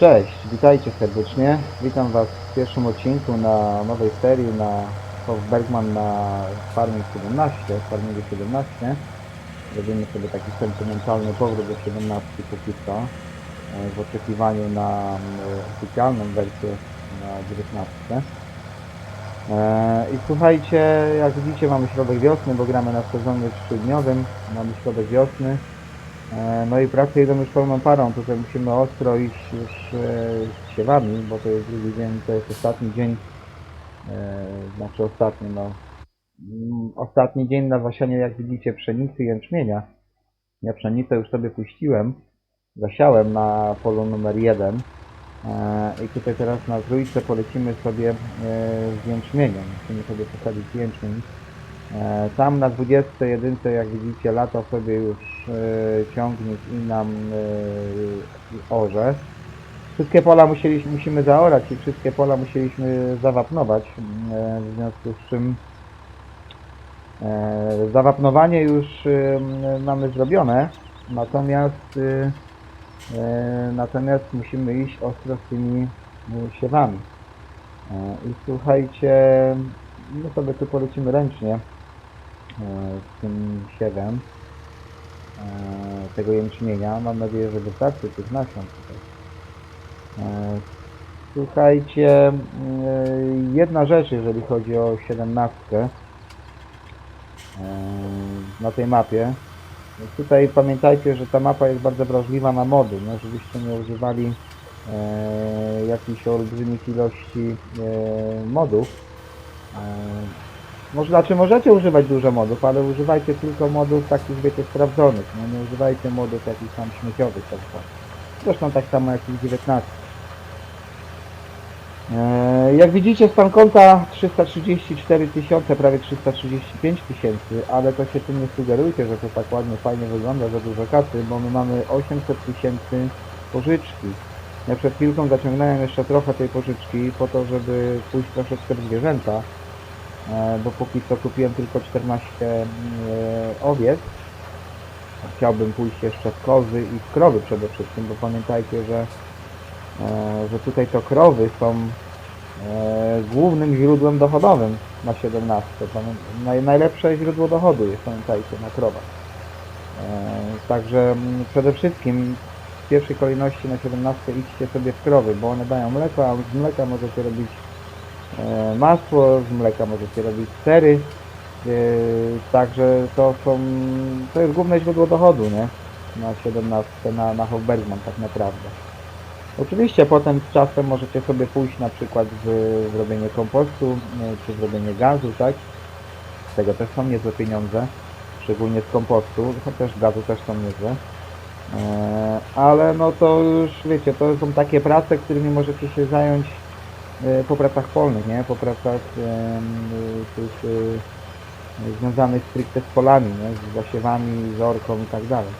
Cześć, witajcie serdecznie. Witam Was w pierwszym odcinku na nowej serii na Bergman na Farming 17, Farmingu 17. Robimy sobie taki sentymentalny powrót do 17 póki co, e, w oczekiwaniu na e, oficjalną wersję na 19. E, I słuchajcie, jak widzicie mamy środek wiosny, bo gramy na sezonie trzydniowym, mamy środek wiosny. E, No i prace idą już pełną parą, tutaj musimy ostro iść już e, z siewami, bo to jest drugi dzień, to jest ostatni dzień, e, znaczy ostatni, no, mm, ostatni dzień na zasianie, jak widzicie, pszenicy i jęczmienia. Ja pszenicę już sobie puściłem, zasiałem na polu numer jeden i tutaj teraz na trójce polecimy sobie z jęczmieniem, musimy sobie posadzić jęczmień. E, Tam na 21 jak widzicie lata sobie już e, ciągnik i nam e, orze. Wszystkie pola musieliśmy, musimy zaorać i wszystkie pola musieliśmy zawapnować, w związku z czym zawapnowanie już mamy zrobione, natomiast natomiast musimy iść ostro z tymi siewami. I słuchajcie, my sobie tu polecimy ręcznie tym siewem e, tego jęczmienia. Mam nadzieję, że wystarczy tych nasion tutaj. E, Słuchajcie, e, jedna rzecz, jeżeli chodzi o 17 e, na tej mapie. Tutaj pamiętajcie, że ta mapa jest bardzo wrażliwa na mody, no, żebyście nie używali e, jakichś olbrzymich ilości e, modów. E, może, znaczy możecie używać dużo modów, ale używajcie tylko modów takich, wiecie, sprawdzonych. No, nie używajcie modów jakichś tam śmieciowych. Tak, tak. Zresztą tak samo jak i 19. E, Jak widzicie stan konta 334 tysiące, prawie 335 tysięcy, ale to się tym nie sugerujcie, że to tak ładnie, fajnie wygląda, za dużo kasy, bo my mamy 800 tysięcy pożyczki. Ja przed chwilką zaciągnąłem jeszcze trochę tej pożyczki po to, żeby pójść troszeczkę w zwierzęta, bo póki co kupiłem tylko 14 e, owiec. Chciałbym pójść jeszcze w kozy i w krowy przede wszystkim, bo pamiętajcie, że e, że tutaj to krowy są e, głównym źródłem dochodowym na 17. Pamię- Naj, najlepsze źródło dochodu jest, pamiętajcie, na krowach. E, także przede wszystkim w pierwszej kolejności na 17 idźcie sobie w krowy, bo one dają mleko, a z mleka możecie robić e, masło, z mleka możecie robić sery. E, także to są, to jest główne źródło dochodu, nie? Na 17, na, na Hofbergman tak naprawdę. Oczywiście potem z czasem możecie sobie pójść na przykład w, w robienie kompostu, e, czy w robienie gazu, tak? Z tego też są niezłe pieniądze, szczególnie z kompostu, chociaż gazu też są niezłe. E, ale no to już wiecie, to są takie prace, którymi możecie się zająć e, po pracach polnych, nie? Po pracach e, tych e, związanych stricte z polami, nie? Z zasiewami, z orką i tak dalej.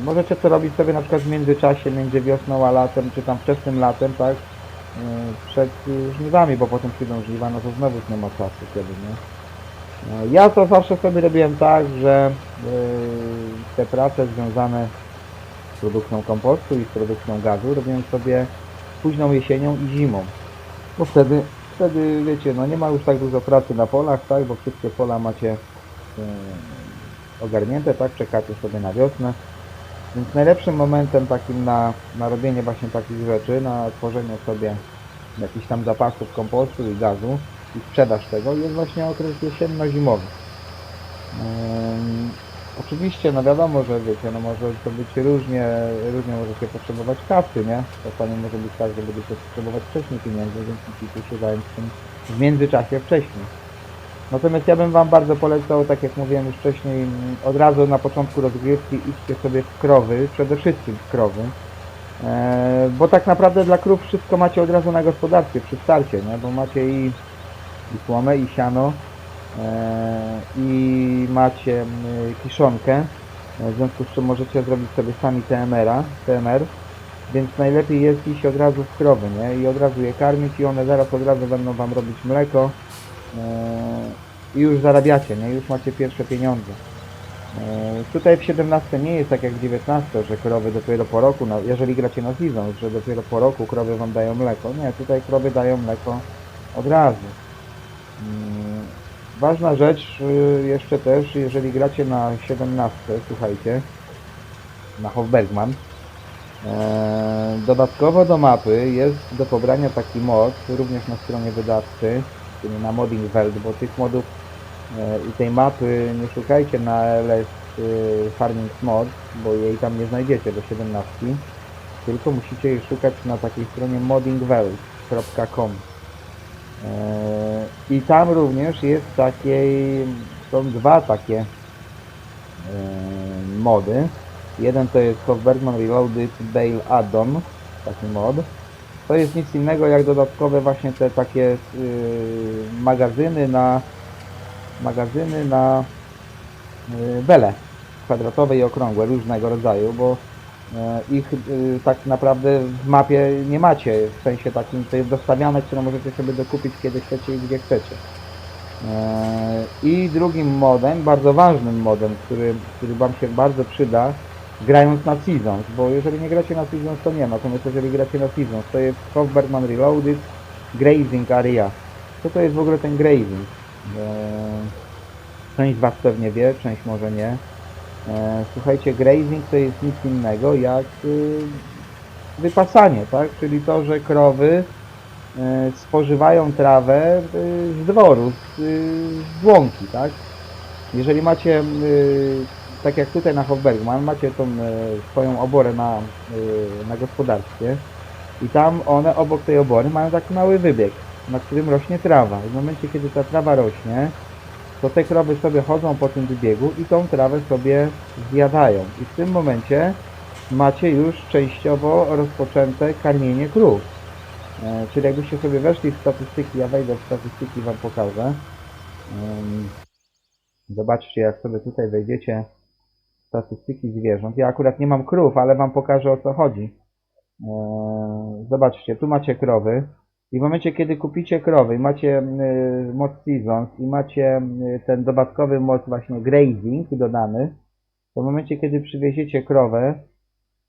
E, Możecie to robić sobie na przykład w międzyczasie między wiosną a latem, czy tam wczesnym latem, tak? E, Przed e, żniwami, bo potem przyjdą żniwa, no to znowu nie ma czasu kiedy, nie? E, Ja to zawsze sobie robiłem tak, że e, te prace związane z produkcją kompostu i z produkcją gazu robiłem sobie późną jesienią i zimą. Bo wtedy, wtedy wiecie, no nie ma już tak dużo pracy na polach, tak? Bo wszystkie pola macie e, ogarnięte, tak? Czekacie sobie na wiosnę. Więc najlepszym momentem takim na, na robienie właśnie takich rzeczy, na tworzenie sobie jakichś tam zapasów kompostu i gazu i sprzedaż tego jest właśnie okres jesienno-zimowy. Ym, oczywiście, no wiadomo, że wiecie, no może to być różnie, różnie możecie potrzebować kasy, nie? Czasami może być tak, że będziecie potrzebować wcześniej pieniędzy, więc musicie się zająć tym w międzyczasie wcześniej. Natomiast ja bym Wam bardzo polecał, tak jak mówiłem już wcześniej, od razu na początku rozgrywki idźcie sobie w krowy, przede wszystkim w krowy. E, bo tak naprawdę dla krów wszystko macie od razu na gospodarstwie przy starcie, nie? bo macie i, i i siano, i macie mm, kiszonkę, e, w związku z czym możecie zrobić sobie sami TMR-a, TMR, więc najlepiej jest iść od razu w krowy, nie? I od razu je karmić i one zaraz od razu będą Wam robić mleko, e, i już zarabiacie, nie? Już macie pierwsze pieniądze. E, Tutaj w 17 nie jest tak jak w 19, że krowy dopiero po roku, jeżeli gracie na season, że dopiero po roku krowy wam dają mleko. Nie, tutaj krowy dają mleko od razu. Ważna rzecz y, jeszcze też, jeżeli gracie na 17, słuchajcie, na Hofbergman, e, dodatkowo do mapy jest do pobrania taki mod, również na stronie wydawcy, czyli na Modding World, bo tych modów e, i tej mapy nie szukajcie na LS y, Farming Mod, bo jej tam nie znajdziecie do 17, tylko musicie jej szukać na takiej stronie moddingworld.com. E, I tam również jest takiej, są dwa takie e, mody. Jeden to jest Hofbergman Reloaded Bale Addon, taki mod. To jest nic innego jak dodatkowe właśnie te takie y, magazyny na magazyny na y, bele kwadratowe i okrągłe różnego rodzaju, bo e, ich y, tak naprawdę w mapie nie macie, w sensie takim to jest dostawiane, które możecie sobie dokupić kiedy chcecie i gdzie chcecie. E, I drugim modem, bardzo ważnym modem, który, który Wam się bardzo przyda, grając na Seasons, bo jeżeli nie gracie na Seasons to nie, natomiast jeżeli gracie na Seasons to jest Hofbergman Reloaded Grazing Area. Co to jest w ogóle ten grazing? E, Część Was pewnie wie, część może nie. E, Słuchajcie, grazing to jest nic innego jak y, wypasanie, tak? Czyli to, że krowy e, spożywają trawę y, z dworu, z, y, z łąki, tak? Jeżeli macie, tak jak tutaj na Hofbergman, macie tą y, swoją oborę na, na gospodarstwie i tam one obok tej obory mają taki mały wybieg, na którym rośnie trawa. W momencie, kiedy ta trawa rośnie, to te krowy sobie chodzą po tym wybiegu i tą trawę sobie zjadają. I w tym momencie macie już częściowo rozpoczęte karmienie krów. E, czyli jakbyście sobie weszli w statystyki, ja wejdę w statystyki Wam pokażę. Zobaczcie, jak sobie tutaj wejdziecie w statystyki zwierząt. Ja akurat nie mam krów, ale Wam pokażę o co chodzi. E, Zobaczcie, tu macie krowy. I w momencie, kiedy kupicie krowy i macie y, mod Seasons i macie y, ten dodatkowy mod właśnie grazing dodany, to w momencie, kiedy przywieziecie krowę,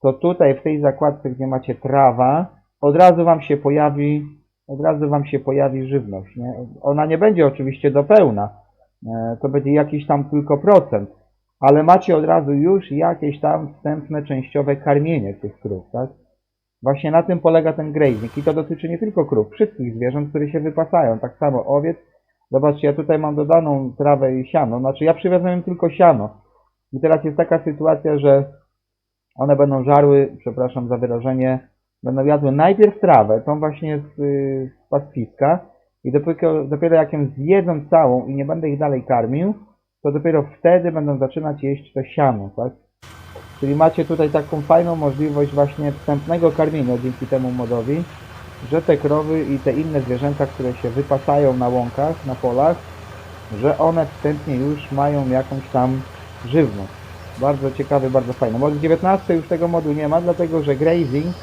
to tutaj w tej zakładce, gdzie macie trawa, od razu Wam się pojawi, od razu Wam się pojawi żywność, nie? Ona nie będzie oczywiście do pełna, e, to będzie jakiś tam tylko procent, ale macie od razu już jakieś tam wstępne, częściowe karmienie tych krów, tak? Właśnie na tym polega ten grazing i to dotyczy nie tylko krów, wszystkich zwierząt, które się wypasają, tak samo owiec. Zobaczcie, ja tutaj mam dodaną trawę i siano, znaczy ja przywiozłem tylko siano. I teraz jest taka sytuacja, że one będą żarły, przepraszam za wyrażenie, będą jadły najpierw trawę, tą właśnie z, z pastwiska i dopiero, dopiero jak ją zjedzą całą i nie będę ich dalej karmił, to dopiero wtedy będą zaczynać jeść to siano, tak? Czyli macie tutaj taką fajną możliwość właśnie wstępnego karmienia dzięki temu modowi, że te krowy i te inne zwierzęta, które się wypasają na łąkach, na polach, że one wstępnie już mają jakąś tam żywność. Bardzo ciekawy, bardzo fajny. Mod 19 już tego modu nie ma, dlatego że grazing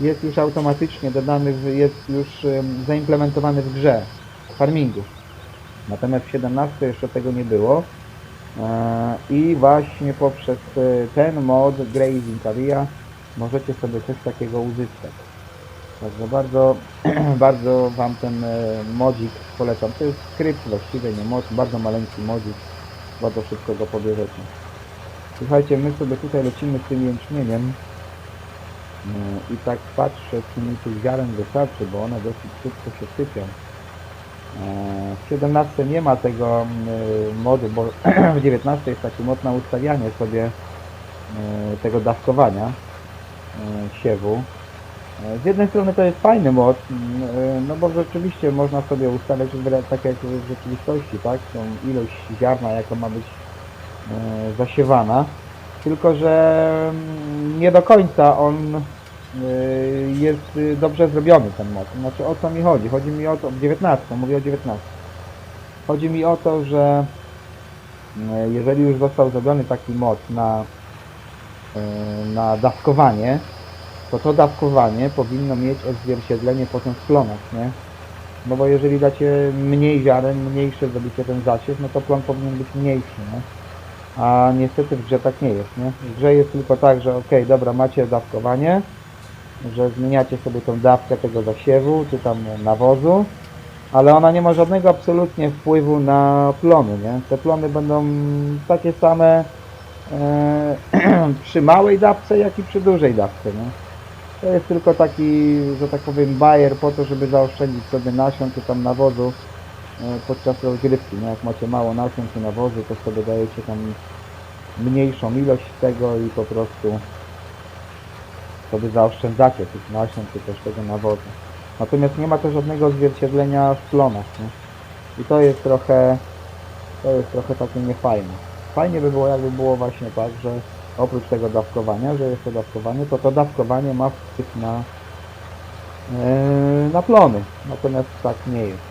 jest już automatycznie dodany, jest już em, zaimplementowany w grze, farmingu. Natomiast w 17 jeszcze tego nie było. E, I właśnie poprzez e, ten mod Grazing Area możecie sobie coś takiego uzyskać. Także bardzo, bardzo Wam ten e, modzik polecam. To jest skrypt właściwie, nie mod, bardzo maleńki modzik. Bardzo szybko go pobierzecie. Słuchajcie, my sobie tutaj lecimy z tym jęczmieniem i tak patrzę, czy mi tych ziaren wystarczy, bo one dosyć szybko się sypią. W 17 nie ma tego mm, modu, bo w 19 jest taki mod na ustawianie sobie e, tego dawkowania e, siewu. Z jednej strony to jest fajny mod, no bo rzeczywiście można sobie ustawiać tak jak w rzeczywistości, tak? Tą ilość ziarna, jaka ma być zasiewana. Tylko, że mm, nie do końca on y, jest y, dobrze zrobiony ten mod. Znaczy o co mi chodzi? Chodzi mi o to, w 19, mówię o 19. Chodzi mi o to, że y, jeżeli już został zrobiony taki mod na, y, na dawkowanie, to to dawkowanie powinno mieć odzwierciedlenie potem w plonach, nie? No bo jeżeli dacie mniej ziaren, mniejszy zrobicie ten zasiew, no to plon powinien być mniejszy, nie? A niestety w grze tak nie jest, nie? W grze jest tylko tak, że okej, dobra, macie dawkowanie, że zmieniacie sobie tą dawkę tego zasiewu, czy tam nawozu, ale ona nie ma żadnego absolutnie wpływu na plony, nie? Te plony będą takie same e, przy małej dawce, jak i przy dużej dawce, nie? To jest tylko taki, że tak powiem, bajer po to, żeby zaoszczędzić sobie nasion czy tam nawozu e, podczas rozgrywki, nie? Jak macie mało nasion czy nawozu, to sobie dajecie tam mniejszą ilość tego i po prostu sobie zaoszczędzacie tych nasion czy też tego nawozu. Natomiast nie ma to żadnego odzwierciedlenia w plonach, nie? I to jest trochę, to jest trochę takie niefajne. Fajnie by było, jakby było właśnie tak, że oprócz tego dawkowania, że jest to dawkowanie, to to dawkowanie ma wpływ na, yy, na plony. Natomiast tak nie jest.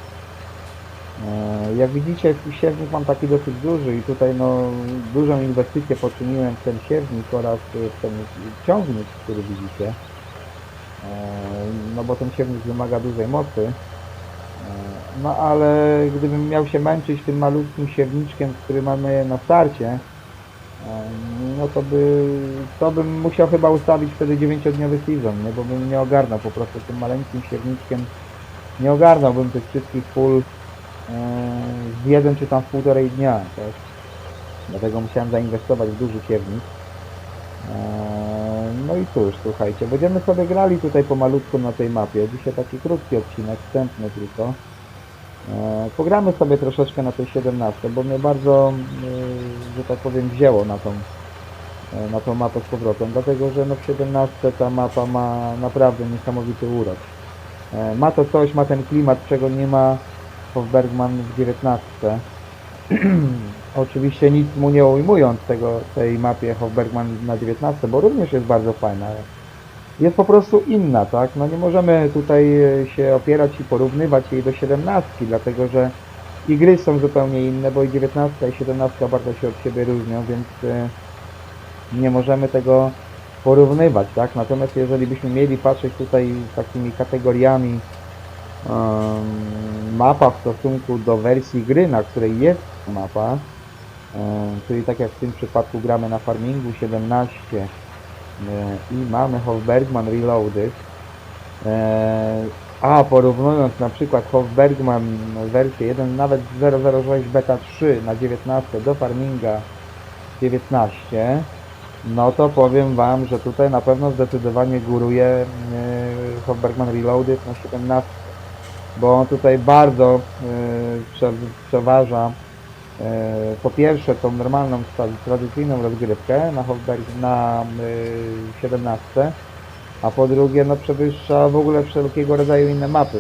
E, Jak widzicie, siewnik mam taki dosyć duży i tutaj no, dużą inwestycję poczyniłem w ten siewnik oraz w ten ciągnik, który widzicie. E, No bo ten siewnik wymaga dużej mocy. E, No ale gdybym miał się męczyć tym malutkim siewniczkiem, który mamy na starcie, no to by, to bym musiał chyba ustawić wtedy 9-dniowy sezon, nie? bo bym nie ogarnął po prostu tym maleńkim siewniczkiem, nie ogarnąłbym tych wszystkich pól w jeden czy tam w półtorej dnia, tak? Dlatego musiałem zainwestować w duży siewnik. Eee, No i cóż, słuchajcie, będziemy sobie grali tutaj pomalutku na tej mapie. Dzisiaj taki krótki odcinek, wstępny tylko. Eee, Pogramy sobie troszeczkę na tej 17, bo mnie bardzo, yy, że tak powiem, wzięło na tą, na tą mapę z powrotem, dlatego że no w 17 ta mapa ma naprawdę niesamowity urok. Ma to coś, ma ten klimat, czego nie ma Hofbergman w 19. Oczywiście nic mu nie ujmując tego, tej mapie Hofbergman na 19, bo również jest bardzo fajna. Jest po prostu inna, tak? No nie możemy tutaj e, się opierać i porównywać jej do 17, dlatego że i gry są zupełnie inne, bo i 19 i 17 bardzo się od siebie różnią, więc e, nie możemy tego porównywać, tak? Natomiast jeżeli byśmy mieli patrzeć tutaj takimi kategoriami em, mapa w stosunku do wersji gry, na której jest mapa, em, czyli tak jak w tym przypadku gramy na farmingu 17 e, i mamy Hofbergman Reloaded, e, a porównując na przykład Hofbergman wersję 1, nawet 006 beta 3 na 19 do farminga 19, no to powiem Wam, że tutaj na pewno zdecydowanie góruje e, Hofbergman Reloaded na 17 bo on tutaj bardzo e, prze, przeważa e, po pierwsze tą normalną, tra- tradycyjną rozgrywkę na, Hofberg, na e, 17, a po drugie no przewyższa w ogóle wszelkiego rodzaju inne mapy.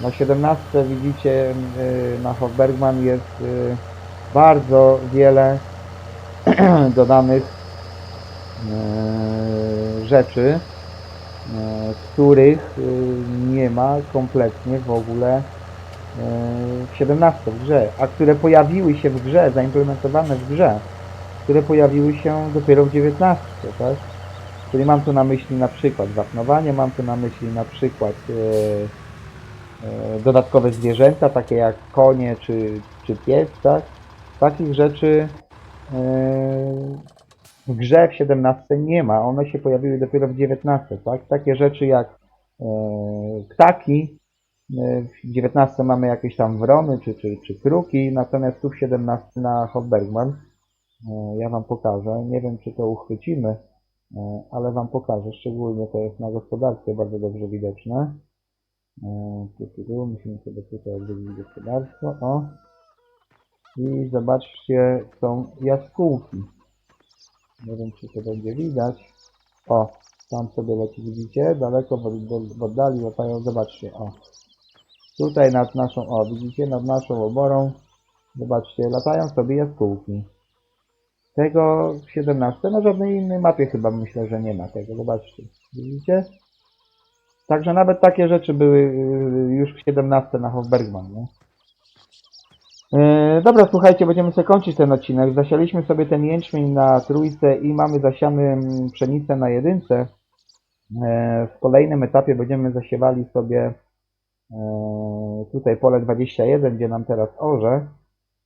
Na 17 widzicie e, na Hofbergman jest e, bardzo wiele dodanych e, rzeczy, e, których e, nie ma kompletnie w ogóle e, w 17 w grze, a które pojawiły się w grze, zaimplementowane w grze, które pojawiły się dopiero w 19, tak? Czyli mam tu na myśli na przykład wapnowanie, mam tu na myśli na przykład e, e, dodatkowe zwierzęta, takie jak konie czy, czy pies, tak? Takich rzeczy e, w grze w 17 nie ma, one się pojawiły dopiero w 19, tak? Takie rzeczy jak e, ptaki, e, w 19 mamy jakieś tam wrony czy, czy, czy kruki, natomiast tu w 17 na Hofbergman e, ja Wam pokażę, nie wiem czy to uchwycimy, e, ale Wam pokażę, szczególnie to jest na gospodarstwie bardzo dobrze widoczne. Musimy sobie tutaj odwiedzić gospodarstwo, o. I zobaczcie, są jaskółki. Nie wiem, czy to będzie widać. O, tam sobie leci, widzicie? Daleko w, oddali latają, zobaczcie, o. Tutaj nad naszą, o, widzicie, nad naszą oborą, zobaczcie, latają sobie jaskółki. Tego w 17, na żadnej innej mapie chyba myślę, że nie ma tego, zobaczcie. Widzicie? Także nawet takie rzeczy były y, już w 17 na Hofbergman, nie? Yy, dobra, słuchajcie, będziemy sobie kończyć ten odcinek. Zasialiśmy sobie ten jęczmień na trójce i mamy zasiany mm, pszenicę na jedynce. Yy, w kolejnym etapie będziemy zasiewali sobie yy, tutaj pole 21, gdzie nam teraz orze.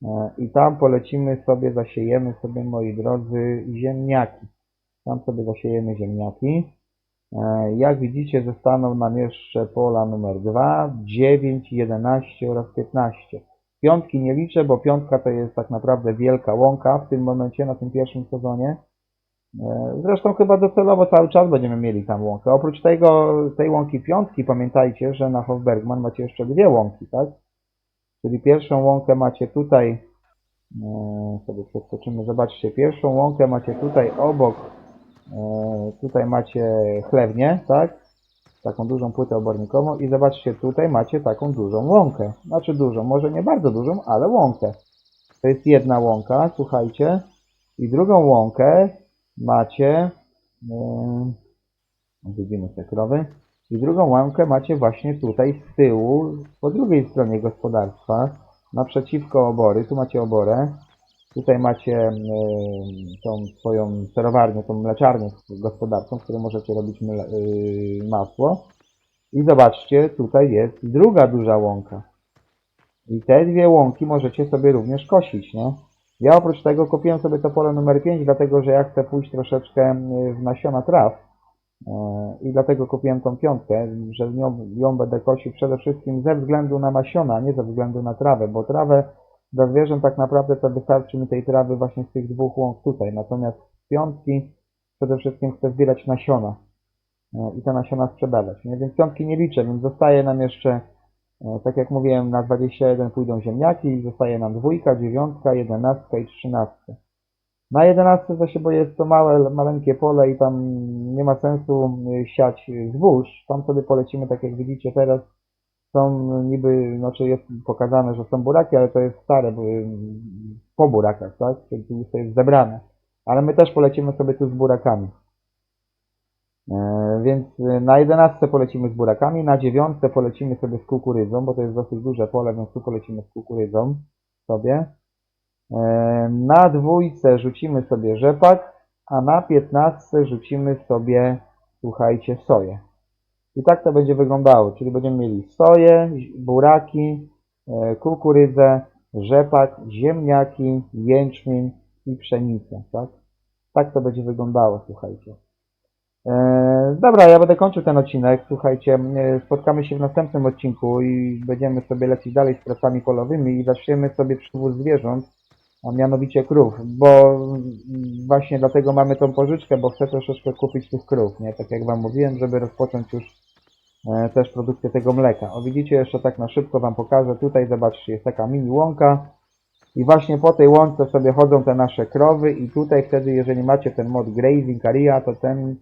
E, I tam polecimy sobie, zasiejemy sobie, moi drodzy, ziemniaki. Tam sobie zasiejemy ziemniaki. E, Jak widzicie, zostaną nam jeszcze pola numer 2, 9, 11 oraz 15. Piątki nie liczę, bo piątka to jest tak naprawdę wielka łąka w tym momencie, na tym pierwszym sezonie. E, Zresztą chyba docelowo cały czas będziemy mieli tam łąkę. Oprócz tego, tej łąki piątki, pamiętajcie, że na Hofbergman macie jeszcze dwie łąki, tak? Czyli pierwszą łąkę macie tutaj, e, sobie przeskoczymy, zobaczcie, pierwszą łąkę macie tutaj obok, e, tutaj macie chlewnię, tak? Taką dużą płytę obornikową i zobaczcie, tutaj macie taką dużą łąkę. Znaczy dużą, może nie bardzo dużą, ale łąkę. To jest jedna łąka, słuchajcie. I drugą łąkę macie, yy, widzimy te krowy, i drugą łąkę macie właśnie tutaj z tyłu, po drugiej stronie gospodarstwa, naprzeciwko obory, tu macie oborę, tutaj macie yy, tą swoją serowarnię, tą mleczarnię gospodarczą, w której możecie robić yy, masło. I zobaczcie, tutaj jest druga duża łąka. I te dwie łąki możecie sobie również kosić, nie? Ja oprócz tego kupiłem sobie to pole numer 5, dlatego że ja chcę pójść troszeczkę y, w nasiona traw. E, I dlatego kupiłem tą piątkę, że ją, ją będę kosił przede wszystkim ze względu na nasiona, nie ze względu na trawę, bo trawę dla zwierząt tak naprawdę to wystarczy mi tej trawy właśnie z tych dwóch łąk tutaj. Natomiast z piątki przede wszystkim chcę zbierać nasiona e, i te nasiona sprzedawać. Nie? Więc piątki nie liczę, więc zostaje nam jeszcze E, Tak jak mówiłem, na 21 pójdą ziemniaki, zostaje nam dwójka, dziewiątka, jedenastka i trzynastka. Na 11 zaś, bo jest to małe, maleńkie pole i tam nie ma sensu y, siać zbóż. Tam sobie polecimy, tak jak widzicie teraz, są niby, znaczy jest pokazane, że są buraki, ale to jest stare, bo, y, po burakach, tak? Czyli już to jest zebrane. Ale my też polecimy sobie tu z burakami. E, Więc y, na 11 polecimy z burakami, na 9 polecimy sobie z kukurydzą, bo to jest dosyć duże pole, więc tu polecimy z kukurydzą sobie. E, Na dwójce rzucimy sobie rzepak, a na 15 rzucimy sobie, słuchajcie, soję. I tak to będzie wyglądało, czyli będziemy mieli soję, buraki, e, kukurydzę, rzepak, ziemniaki, jęczmień i pszenicę, tak? Tak to będzie wyglądało, słuchajcie. E, dobra, ja będę kończył ten odcinek. Słuchajcie, e, spotkamy się w następnym odcinku i będziemy sobie lecieć dalej z pracami polowymi i zaczniemy sobie przywóz zwierząt, a mianowicie krów, bo mm, właśnie dlatego mamy tą pożyczkę, bo chcę troszeczkę kupić tych krów, nie? Tak jak Wam mówiłem, żeby rozpocząć już też produkcję tego mleka. O widzicie, jeszcze tak na szybko Wam pokażę. Tutaj zobaczcie, jest taka mini łąka. I właśnie po tej łące sobie chodzą te nasze krowy i tutaj wtedy, jeżeli macie ten mod grazing area, to ten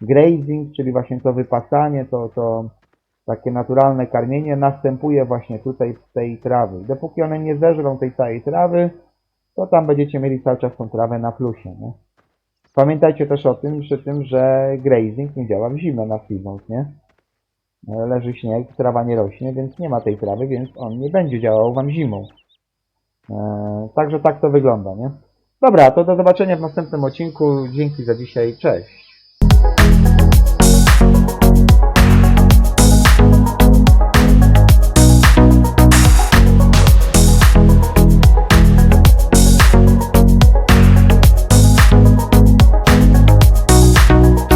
grazing, czyli właśnie to wypasanie, to, to takie naturalne karmienie następuje właśnie tutaj z tej trawy. Dopóki one nie zeżrą tej całej trawy, to tam będziecie mieli cały czas tą trawę na plusie, nie? Pamiętajcie też o tym, przy tym, że grazing nie działa w zimę na Freemont, nie? Leży śnieg, trawa nie rośnie, więc nie ma tej trawy, więc on nie będzie działał wam zimą. E, Także tak to wygląda, nie? Dobra, to do zobaczenia w następnym odcinku. Dzięki za dzisiaj, cześć.